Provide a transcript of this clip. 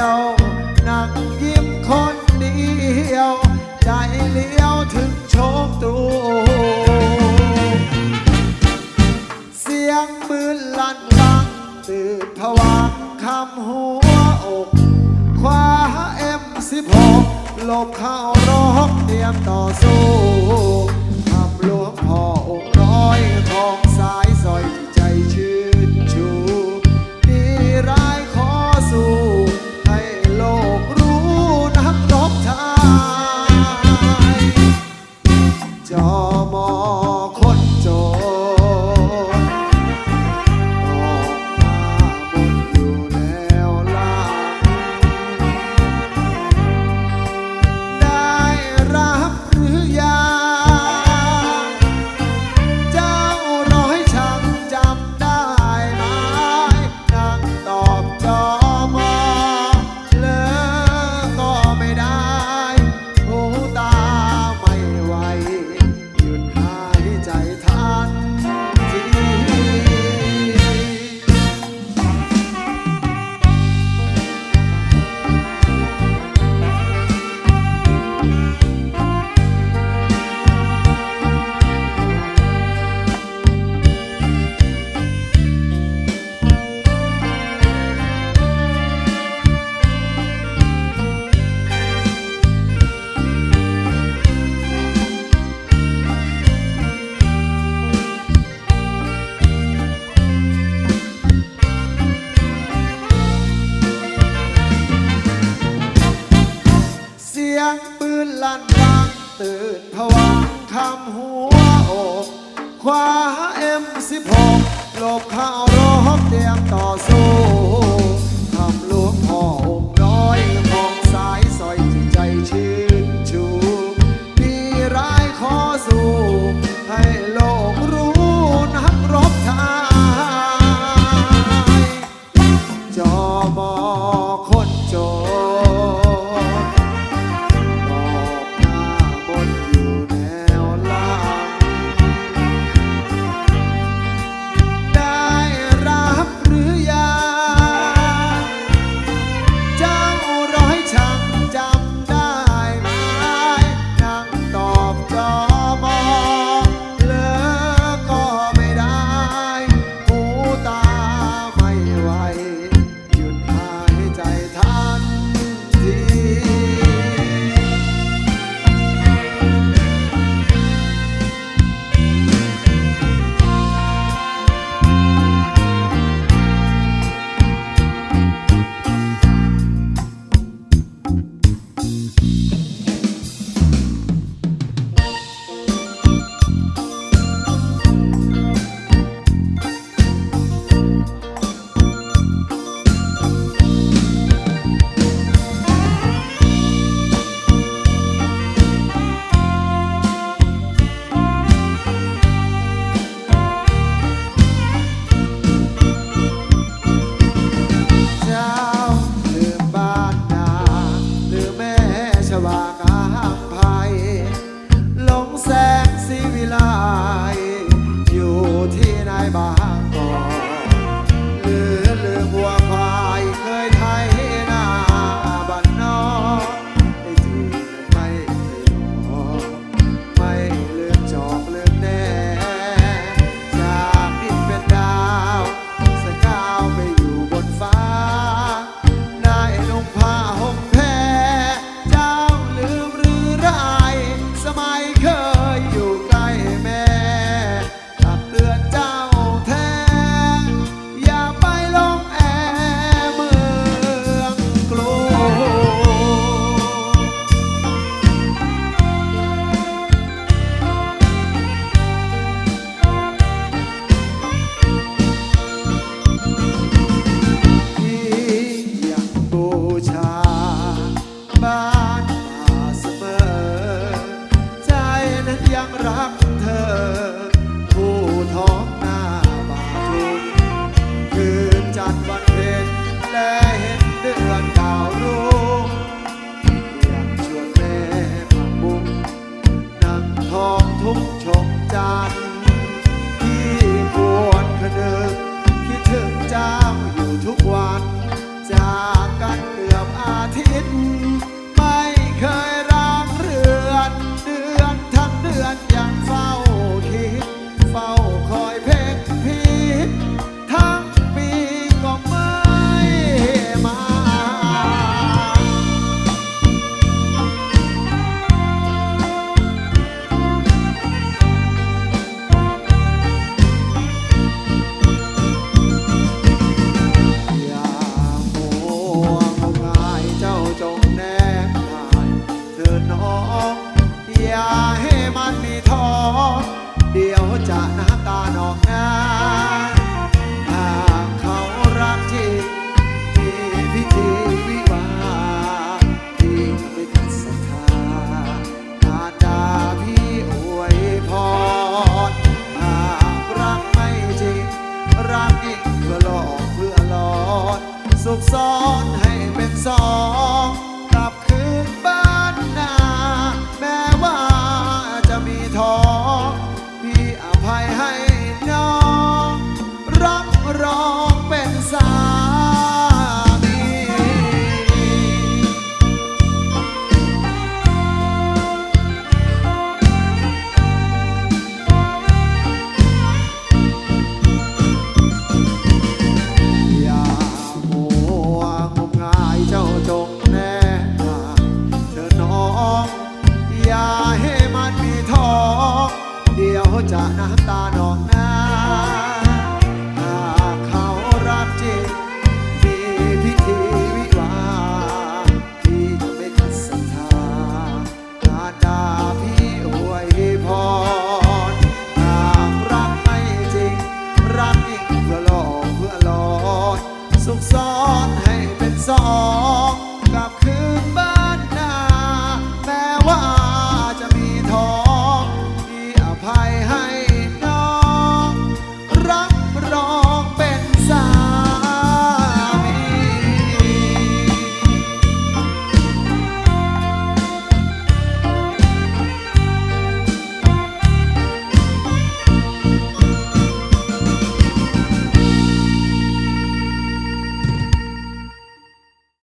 ยว นั่งยิ้มคนเดียว ใจเลี้ยวถึงโชคตูเสียงมือลั่นลังตื่นผวางคำหัวอกคว้าเอ็มสิบหกลบเข้ารองเตรียมต่อสู้ ตื่นผวังคำหัวอกคว้าเอ็มสิบหกหลบข้าวรบเตรียมต่อสู้คำหลวงพ่อองค์น้อยมองสายสอยจิตใจชื่นชูมีร้ายขอสู้ให้โลกรู้นักรบไทยจอบอ my not hidden. อย่าให้มันมีท้อเดี๋ยวจะน้ำตาหนองนาหากเขารักจริงมีพิธีวิวาที่จะไม่ทันศรัทธาอาจาพี่อวยพรหากรักไม่จริง รักอีกเพื่อหลอกเพื่อหลอน สุขซ้อนให้เป็นซ้อน